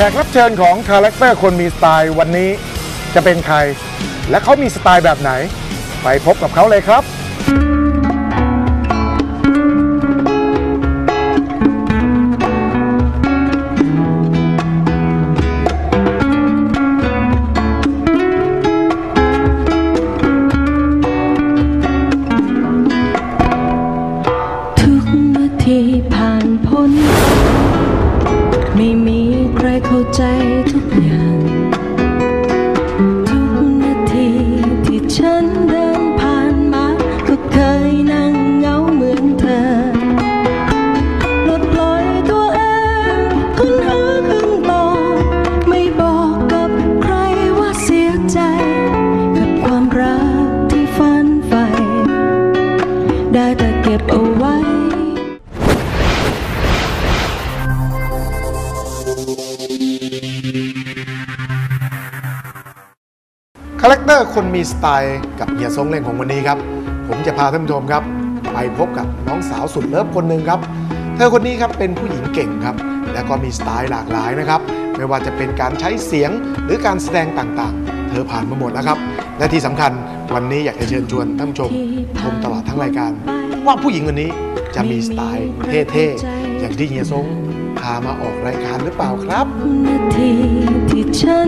แขกรับเชิญของคาแรคเตอร์คนมีสไตล์วันนี้จะเป็นใคร และเขามีสไตล์แบบไหน ไปพบกับเขาเลยครับ ได้แต่เก็บเอาไว้คาแรคเตอร์คนมีสไตล์กับเฮียซงเล่งของวันนี้ครับ ผมจะพาท่านผู้ชมครับ ไปพบกับน้องสาวสุดเลิฟคนหนึ่งครับ เธอคนนี้ครับเป็นผู้หญิงเก่งครับ และก็มีสไตล์หลากหลายนะครับ ไม่ว่าจะเป็นการใช้เสียงหรือการแสดงต่างๆ เธอผ่านมาหมดแล้วครับ และที่สำคัญวันนี้อยากจะเชิญชวนท่านผู้ชมชมตลอดทั้งรายการ ว่าผู้หญิงคนนี้จะมีสไตล์เท่ๆอย่างที่เฮียซงพามาออกรายการหรือเปล่าครับ นาทีที่ฉันเดิน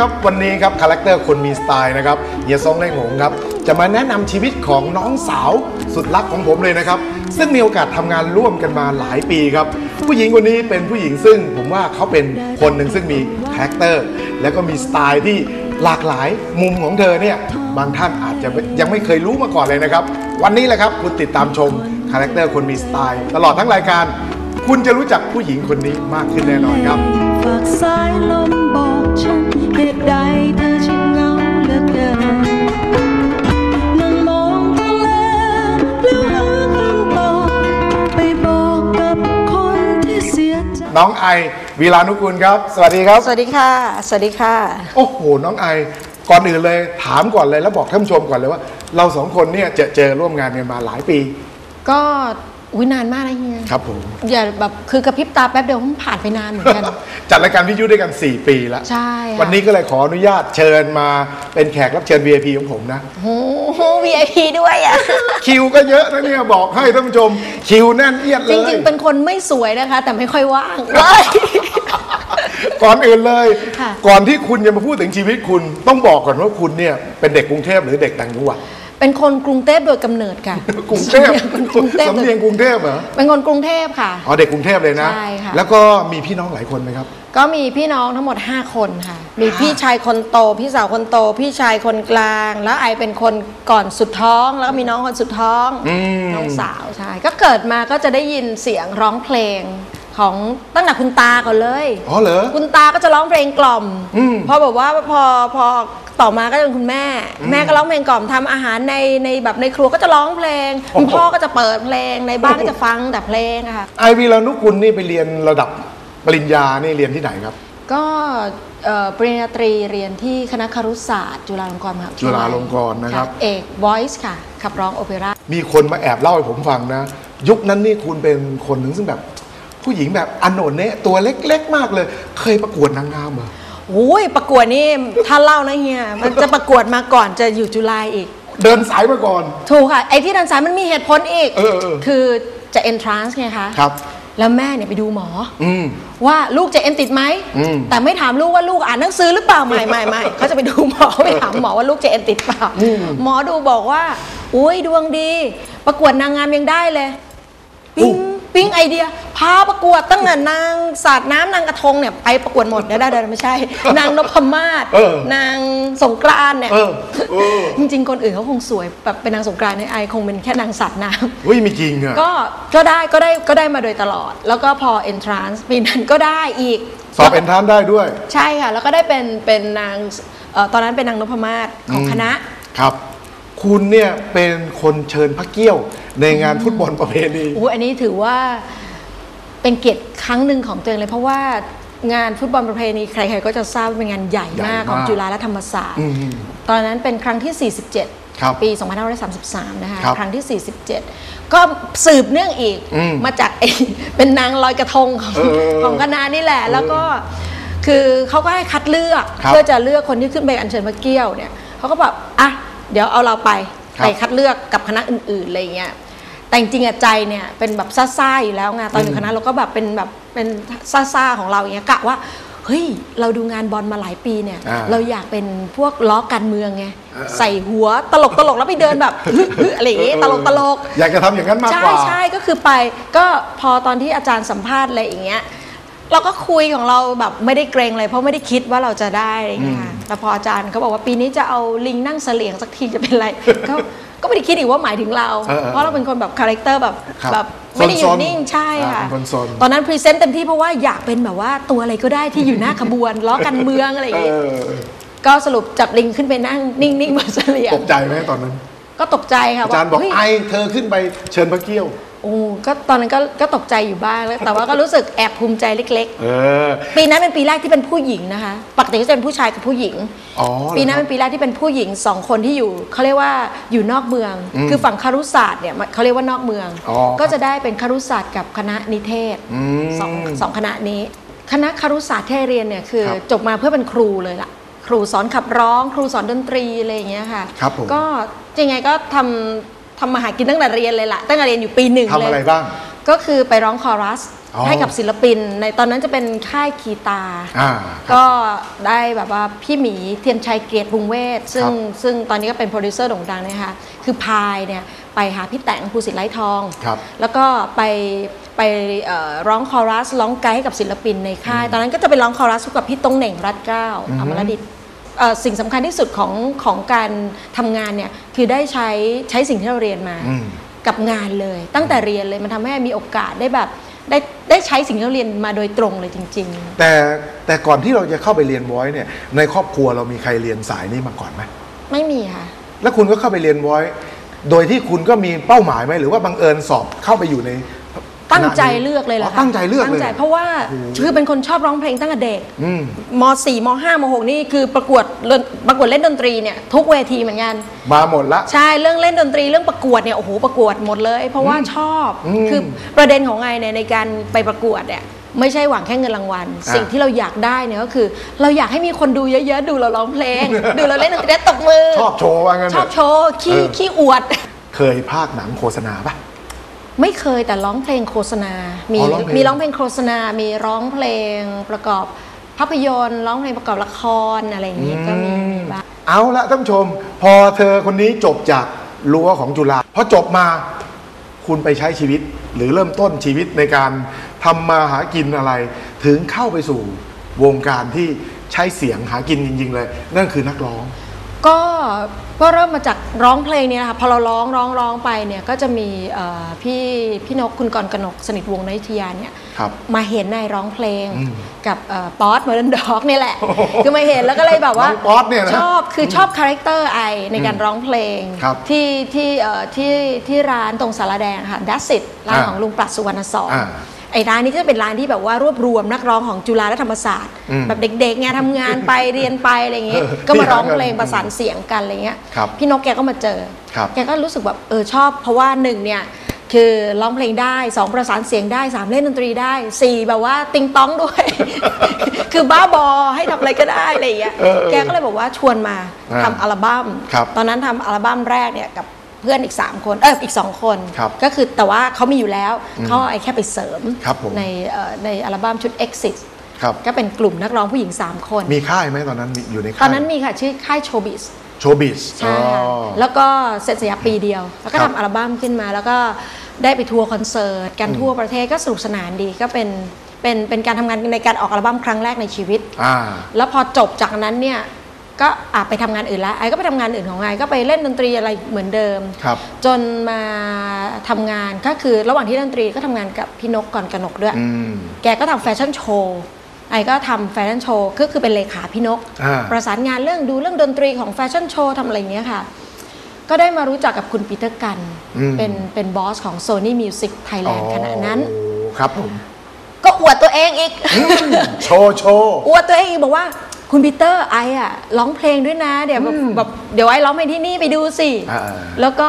ครับวันนี้ครับคาแรคเตอร์คนมีสไตล์นะครับเฮียซงเล่งหงครับจะมาแนะนำชีวิตของน้องสาวสุดรักของผมเลยนะครับ ซึ่งมีโอกาสทำงานร่วมกันมาหลายปีครับ ผู้หญิงคนนี้เป็นผู้หญิงซึ่งผมว่าเขาเป็นคนหนึ่งซึ่งมีคาแรคเตอร์ แล้วก็มีสไตล์ที่หลากหลายมุมของเธอเนี่ยบางท่านอาจจะยังไม่เคยรู้มาก่อนเลยนะครับ วันนี้แหละครับคุณติดตามชมคาแรคเตอร์คนมีสไตล์ ตลอดทั้งรายการ คุณจะรู้จักผู้หญิงคนนี้มากขึ้นแน่นอนครับฝากสายลมบอกฉัน เหตุใดเธอช่างเหงาเหลือเกินนั่งมองทะเลแล้วหาคำตอบไปบอกกับคนที่เสียใจ น้องไอวีลานุกูลครับ สวัสดีครับ สวัสดีค่ะ สวัสดีค่ะ โอ้โห น้องไอ ก่อนอื่นเลยถามก่อนเลยแล้วบอกท่านผู้ชมก่อนเลยว่า เราสองคนเนี่ยเจอเจอร่วมงานกันมาหลายปี ก็ อุ้ยนานมากนะเฮียครับผมอย่าแบบคือกระพริบตาแป๊บเดียวมันผ่านไปนานเหมือนกัน จัดรายการวิทยุด้วยกัน 4 ปีแล้วใช่ค่ะวันนี้ก็เลยขออนุญาตเชิญมาเป็นแขกรับเชิญ VIP ของผมนะโอ้โห VIP ด้วยอะคิวก็เยอะนะเนี่ยบอกให้ท่านผู้ชมคิวแน่นเอียดเลจยริง ๆ เป็นคนไม่สวยนะคะ แต่ไม่ค่อยว่างว้ายก่อนอื่นเลยค่ะก่อนที่คุณจะมาพูดถึงชีวิตคุณต้องบอกก่อนว่าคุณเนี่ยเป็นเด็กกรุงเทพหรือเด็กต่างจังหวัด เป็นคนกรุงเทพโดยกำเนิดค่ะกรุงเทพเป็นคนกรุงเทพสำโดยเนียงกรุงเทพเหรอเป็นคนกรุงเทพค่ะอ๋อเด็กกรุงเทพเลยนะใช่ค่ะแล้วก็มีพี่น้องหลายคนไหมครับ ก็มีพี่น้องทั้งหมด 5 คนค่ะ มีพี่ชายคนโต พี่สาวคนโต พี่ชายคนกลาง แล้วไอเป็นคนก่อนสุดท้อง แล้วก็มีน้องคนสุดท้องอืมน้องสาวใช่ก็เกิดมาก็จะได้ยินเสียงร้องเพลงของตั้งแต่คุณตาก่อนเลย อ๋อเหรอ คุณตาก็จะร้องเพลงกล่อมอืมพอแบบว่าพอพอ ต่อมาก็จะเป็นคุณแม่ แม่ก็ร้องเพลงกล่อมทำอาหารในในแบบในครัวก็จะร้องเพลง คุณโอ้โหพ่อก็จะเปิดเพลงในบ้านก็จะฟังแต่เพลงอะค่ะไอวีลานุกุลนี่ไปเรียนระดับปริญญานี่เรียนที่ไหนครับ ก็เอ่อปริญญาตรีเรียนที่คณะครุศาสตร์จุฬาลงกรณ์มหาวิทยาลัยจุฬาลงกรณ์นะครับเอก voice ค่ะขับร้องโอเปร่ามีคนมาแอบเล่าให้ผมฟังนะ ยุคนั้นนี่คุณเป็นคนหนึ่งซึ่งแบบ ผู้หญิงแบบอันโหนเนะตัวเล็กๆมากเลย เคยประกวดนางงามเหรอ โอ้ยประกวดนี่ถ้าเล่านะเฮียมันจะประกวดมาก่อนจะอยู่จุฬาอีก เดินสายมาก่อน ถูกค่ะ ไอ้ที่ดันสายมันมีเหตุผลอีก เออเออ คือจะ entrance ไงคะ ครับ แล้วแม่เนี่ยไปดูหมอ อืม ว่าลูกจะเอ็นติดไหม อืม แต่ไม่ถามลูกว่าลูกอ่านหนังสือหรือเปล่า ไม่ไม่ไม่เขาจะไปดูหมอไปถามหมอว่าลูกจะเอ็นติดเปล่า หมอดูบอกว่า อุ้ยดวงดี ประกวดนางงามยังได้เลยปิ๊ง ปิ๊งไอเดียพาประกวดตั้งแต่นางสาดน้ำนางกระทงเนี่ยไปประกวดหมดเดี๋ยวได้เดี๋ยวไม่ใช่ นางนพมาศเออนางสงกรานต์เนี่ยเออเออ จริง ๆ คนอื่นเขาคงสวยแบบเป็นนางสงกรานต์ในไอคงเป็นแค่นางสัตว์น้ำ เฮ้ยมีจริงอะก็ก็ได้ก็ได้ก็ได้มาโดยตลอด แล้วก็พอ entrance ปีนั้นก็ได้อีกสอบเอ็นทรานซ์ได้ด้วย ใช่ค่ะ แล้วก็ได้เป็นเป็นนางเอ่อตอนนั้นเป็นนางนพมาศของคณะ ครับ คุณเนี่ยเป็นคนเชิญพระเกี้ยวในงานฟุตบอลประเพณีอู้อันนี้ถือว่าเป็นเกียรติครั้งหนึ่งของตัวเองเลย เพราะว่างานฟุตบอลประเพณีใครๆก็จะทราบว่าเป็นงานใหญ่ใหญ่มากมากของจุฬาและธรรมศาสตร์อืมตอนนั้นเป็นครั้งที่ 47ครับปี 2533 นะคะครับครั้งที่ 47 ก็สืบเนื่องอีกอืมมาจากไอ้เป็นนางลอยกระทงของเออของคณะนี่แหละ แล้วก็คือเขาก็ให้คัดเลือกครับเพื่อจะเลือกคนที่ขึ้นไปอัญเชิญพระเกี้ยวเนี่ยเขาก็แบบอะเดี๋ยวเอาเราไปครับ ไปคัดเลือกกับคณะอื่นๆอะไรอย่างเงี้ยแต่จริงๆอะใจเนี่ยเป็นแบบซ่าๆอยู่แล้วไงตอนอยู่คณะเราก็แบบเป็นแบบเป็นซ่าๆของเราอย่างเงี้ยกะว่าเฮ้ยเราดูงานบอลมาหลายปีเนี่ย อ่าเราอยากเป็นพวกล้อการเมืองไงอ่าใส่หัวตลกตลกๆแล้วไปเดินแบบฮึฮึอะไรอย่างงี้ตลกตลกๆ อยากจะทำอย่างนั้นมากใช่กว่า ใช่ก็คือไปก็พอตอนที่อาจารย์สัมภาษณ์อะไรอย่างเงี้ย เราก็คุยของเราแบบไม่ได้เกรงเลย เพราะไม่ได้คิดว่าเราจะได้อะไรอย่างเงี้ยค่ะแต่พออาจารย์เขาบอกว่าปีนี้จะเอาลิงนั่งเสลียงสักทีจะเป็นไร ก็ก็ไม่ได้คิดอีกว่าหมายถึงเรา เออเออเพราะเราเป็นคนแบบคาแรคเตอร์แบบครับแบบไม่ได้อซยู่นๆนิ่งใช่ค่ะ อ่าเป็นคนซน ตอนนั้นพรีเซนต์เต็มที่เพราะว่าอยากเป็นแบบว่าตัวอะไรก็ได้ที่อยู่หน้าขบวน ล้อกันเมืองอะไรอย่างเอเงี้ยอก็สรุปจับลิงขึ้นไปนั่งนิ่งๆบนเสลียงตกใจไหมตอนนั้น ก็ตกใจค่ะอาจารย์บอกเฮ้ย ไอเธอขึ้นไปเชิญพระเกี้ยวโอ้ก็ตอนนั้นก็ก็ตกใจอยู่บ้างแล้วแต่ว่าก็รู้สึกแอบภูมิใจเล็ก เออ ๆ ปีนั้นเป็นปีแรกที่เป็นผู้หญิงนะคะปกติก็จะเป็นผู้ชายกับผู้หญิง อ๋อปีนั้นเป็นปีแรกที่เป็นผู้หญิงสองคนที่อยู่เขาเรียกว่าอยู่นอกเมืองอืมคือฝั่งคารุศาสตร์เนี่ยเขาเรียกว่านอกเมือง อ๋อก็จะได้เป็นคารุศาสตร์กับคณะนิเทศอืมสองสองคณะนี้ คณะคารุศาสตร์ที่เรียนเนี่ยคือครับจบมาเพื่อเป็นครูเลยล่ะ ครูสอนขับร้อง ครูสอนดนตรีอะไรอย่างเงี้ยค่ะ ครับผมก็ยังไงก็ทำ ทำมาหากินตั้งแต่เรียนเลยล่ะ ตั้งแต่เรียนอยู่ปีหนึ่งทำเลยอะไรบ้าง ก็คือไปร้องคอรัสอ๋อให้กับศิลปิน ในตอนนั้นจะเป็นค่ายคีตาอ่าก็ได้แบบว่าพี่หมีเทียนชัยเกตวงเวทซึ่งครับซึ่งตอนนี้ก็เป็นโปรดิวเซอร์โด่งดังเนยคะคือพายเนี่ยไปหาพี่แต่งภูสิทธิ์ไร้ทองครับแล้วก็ไปไปเอ่อร้องคอรัสร้องไกด์ให้กับศิลปินในค่าย ตอนนั้นก็จะไปร้องคอรัสคู่กับพี่ตงเหน่งรัตเกล้าอมรดิตเอ่อ สิ่งสำคัญที่สุดของของการทำงานเนี่ยคือได้ใช้ใช้สิ่งที่เราเรียนมาอืมกับงานเลย ตั้งแต่เรียนเลยมันทำให้มีโอกาสได้แบบได้ได้ใช้สิ่งที่เราเรียนมาโดยตรงเลยจริง ๆ แต่แต่ก่อนที่เราจะเข้าไปเรียนวอยเนี่ยในครอบครัวเรามีใครเรียนสายนี้มาก่อนไหมไม่มีค่ะ แล้วคุณก็เข้าไปเรียนวอยโดยที่คุณก็มีเป้าหมายไหมหรือว่าบังเอิญสอบเข้าไปอยู่ใน ตั้งใจคณะนี้เลือกเลยแหละอ๋อค่ะตั้งใจเลือกเลยตั้งใจเพราะว่าโอ้โหคือเป็นคนชอบร้องเพลงตั้งแต่เด็กอืมม .4 ม .5 ม .6 นี่คือประกวดเล่นประกวดเล่นดนตรีเนี่ยทุกเวทีเหมือนกันมาหมดละใช่เรื่องเล่นดนตรีเรื่องประกวดเนี่ยโอ้โหประกวดหมดเลย เพราะว่าชอบอืมคือประเด็นของไงเนี่ยในการไปประกวดเนี่ยไม่ใช่หวังแค่เงินรางวัลอ่าสิ่งที่เราอยากได้เนี่ยก็คือ เราอยากให้มีคนดูเยอะๆ ดูเราร้องเพลง ดูเราเล่นดนตรีแล้วตบมือ ชอบโชว์ว่างั้นชอบเถะโชว์ขี้เออขี้อวด เคยภาคหนังโฆษณาปะ ไม่เคยแต่ร้องเพลงโฆษณา มีอ๋อร้องเพลง มีร้องเพลงโฆษณา มีร้องเพลงประกอบภาพยนตร์ ร้องเพลงประกอบละครอะไรอย่างนี้ก็มีมีบ้าง เอาละท่านผู้ชม พอเธอคนนี้จบจากรั้วของจุฬาพอจบมาคุณไปใช้ชีวิต หรือเริ่มต้นชีวิตในการทำมาหากินอะไร ถึงเข้าไปสู่วงการที่ใช้เสียงหากินจริง ๆ เลย นั่นคือนักร้อง ก็ก็เริ่มมาจากร้องเพลงเนี่ยนะคะพอเราร้องร้องร้องไปเนี่ยก็จะมีเอ่อพี่พี่นกคุณกรกนกสนิทวงศ์นยุทยาเนี่ยครับ มาเห็นในร้องเพลงอืมกับเอ่อป๊อตเมอร์นด็อกนี่ยแหละ คือมาเห็นแล้วก็เลยแบบว่าน้องป๊อตเนี่ยนะชอบคือชอบคาแรคเตอร์ไอในการร้องเพลงครับที่ที่เอ่อที่ที่ร้านตรงสารแดงค่ะดัสสิตร้านอ่าของลุงปรัชสุวรรณสอน อ่าไอ้ร้านนี้ก็จะเป็นร้านที่แบบว่ารวบรวมนักร้องของจุฬาและธรรมศาสตร์อืมแบบเด็กๆไงทำงานไปเรียนไปอะไรอย่างเงี้ยเออก็มาร้องที่หาเงินเพลงประสานเสียงกันอะไรเงี้ยครับพี่นกแกก็มาเจอครับแกก็รู้สึกแบบเออชอบเพราะว่าหนึ่งเนี่ยคือร้องเพลงได้สองประสานเสียงได้สามเล่นดนตรีได้สี่แบบว่าติงต้องด้วย คือบ้าบอให้ทำอะไรก็ได้อะไรอย่างเงี้ยเออเออแกก็เลยบอกว่าชวนมาอ่าทำอัลบั้มครับตอนนั้นทำอัลบั้มแรกเนี่ยกับเพื่อนอีก 3 คนเอออีก 2 คน ครับก็คือแต่ว่าเขามีอยู่แล้วเขาเอาไอ้แค่ไปเสริมครับผม ในเอ่อในอัลบั้มชุด Exit ครับ ก็เป็นกลุ่มนักร้องผู้หญิง 3 คน มีค่ายไหมตอนนั้นมีอยู่ในค่ายตอนนั้นมีค่ะ ชื่อค่ายโชบิสโชบิส ใช่ค่ะแล้วก็เสร็จสัญญาปีเดียว แล้วก็ครับ ทำอัลบั้มขึ้นมา แล้วก็ได้ไปทัวร์คอนเสิร์ตกันทั่วประเทศก็สนุกสนานดีก็เป็นเป็นเป็นการทำงานในการออกอัลบั้มครั้งแรกในชีวิต อ่า แล้วพอจบจากนั้นเนี่ย ก็อะไปทำงานอื่นแล้วไอ้ก็ไปทำงานอื่นของไอ้ก็ไปเล่นดนตรีอะไรเหมือนเดิมครับจนมาทำงานก็คือระหว่างที่เล่นดนตรีก็ทำงานกับพี่นกก่อนกนกด้วยอืมแกก็ทำแฟชั่นโชว์ไอ้ก็ทำแฟชั่นโชว์ก็คือเป็นเลขาพี่นกอ่าประสานงานเรื่องดูเรื่องดนตรีของแฟชั่นโชว์ทำอะไรอย่างเงี้ยค่ะ ก็ได้มารู้จักกับคุณปีเตอร์กันอืมเป็นเป็นบอสของ Sony Music Thailand ขณะนั้นโอ้ครับผมก็อวดตัวเองอีก โชว์โชว์อวดตัวเองอีกบอกว่า คุณปีเตอร์ไออะร้องเพลงด้วยนะ เดี๋ยวแบบแบบเดี๋ยวไอร้องเพลงที่นี่ไปดูสิอ่าแล้วก็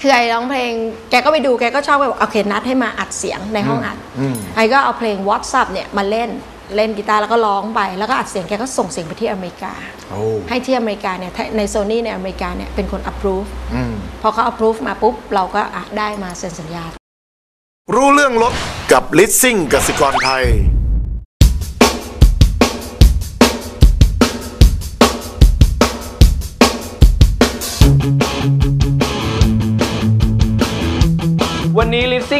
คือไอร้องเพลงแกก็ไปดูแกก็ชอบไปบอกโอเคนัดให้มาอัดเสียงในห้องอัดอืมไอก็เอาเพลง WhatsApp เนี่ยมาเล่นเล่นกีตาร์แล้วก็ร้องไปแล้วก็อัดเสียงแกก็ส่งเสียงไปที่อเมริกาโอ้ให้ที่อเมริกาเนี่ยในโซนี่ในอเมริกาเนี่ยเป็นคน approve อืมพอเขา approve มาปุ๊บ เราก็อะได้มาเซ็นสัญญา รู้เรื่องรถกับลิสซิ่งกสิกรไทย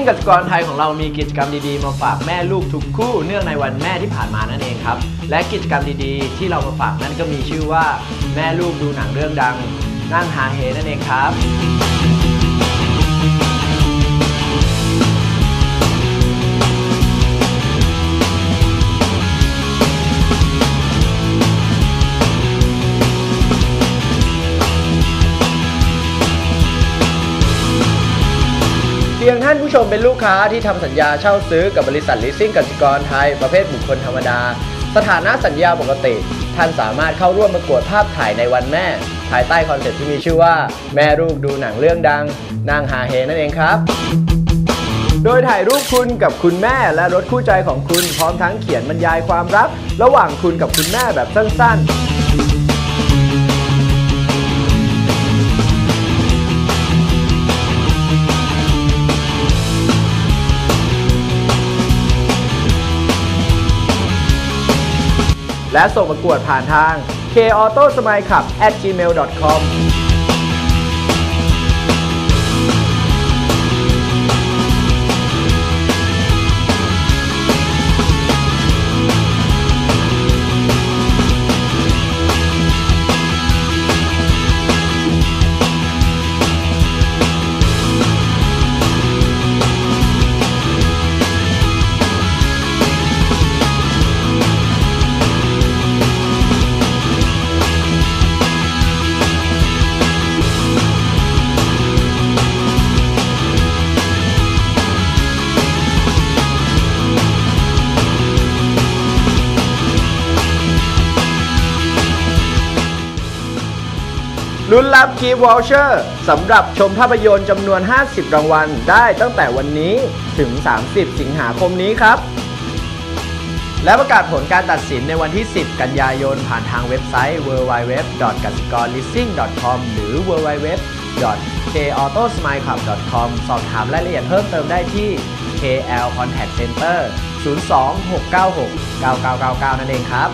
งกสิกรไทยของเรามีกิจกรรมดีๆ มาฝากแม่ลูกทุกคู่ เนื่องในวันแม่ที่ผ่านมานั่นเองครับ และกิจกรรมดีๆ ที่เรามาฝากนั่นก็มีชื่อว่า แม่ลูกดูหนังเรื่องดัง นั่งหาเฮนั่นเองครับ ผู้ชมเป็นลูกค้าที่ทำสัญญาเช่าซื้อกับบริษัทลิสซิ่งกสิกรไทย ประเภทบุคคลธรรมดา สถานะสัญญาปกติ ท่านสามารถเข้าร่วมประกวดภาพถ่ายในวันแม่ ภายใต้คอนเซ็ปต์ที่มีชื่อว่า แม่ลูกดูหนังเรื่องดัง นางหาเฮนั่นเองครับ โดยถ่ายรูปคุณกับคุณแม่และรถคู่ใจของคุณพร้อมทั้งเขียนบรรยายความรัก ระหว่างคุณกับคุณแม่แบบสั้นๆ และส่งประกวดผ่านทาง k a u t o s m i l e c l u b at gmail.com ลุ้นรับคีวอลเชอร์สำหรับชมภาพยนตร์จำนวน 50 รางวัลได้ตั้งแต่วันนี้ถึง 30 สิงหาคมนี้ครับ และประกาศผลการตัดสินในวันที่ 10 กันยายนผ่านทางเว็บไซต์ www. กสิกร leasing com หรือ www. kautosmileclub.com สอบถามรายละเอียดเพิ่มเติมได้ที่ KL Contact Center 026969999 นั่นเองครับ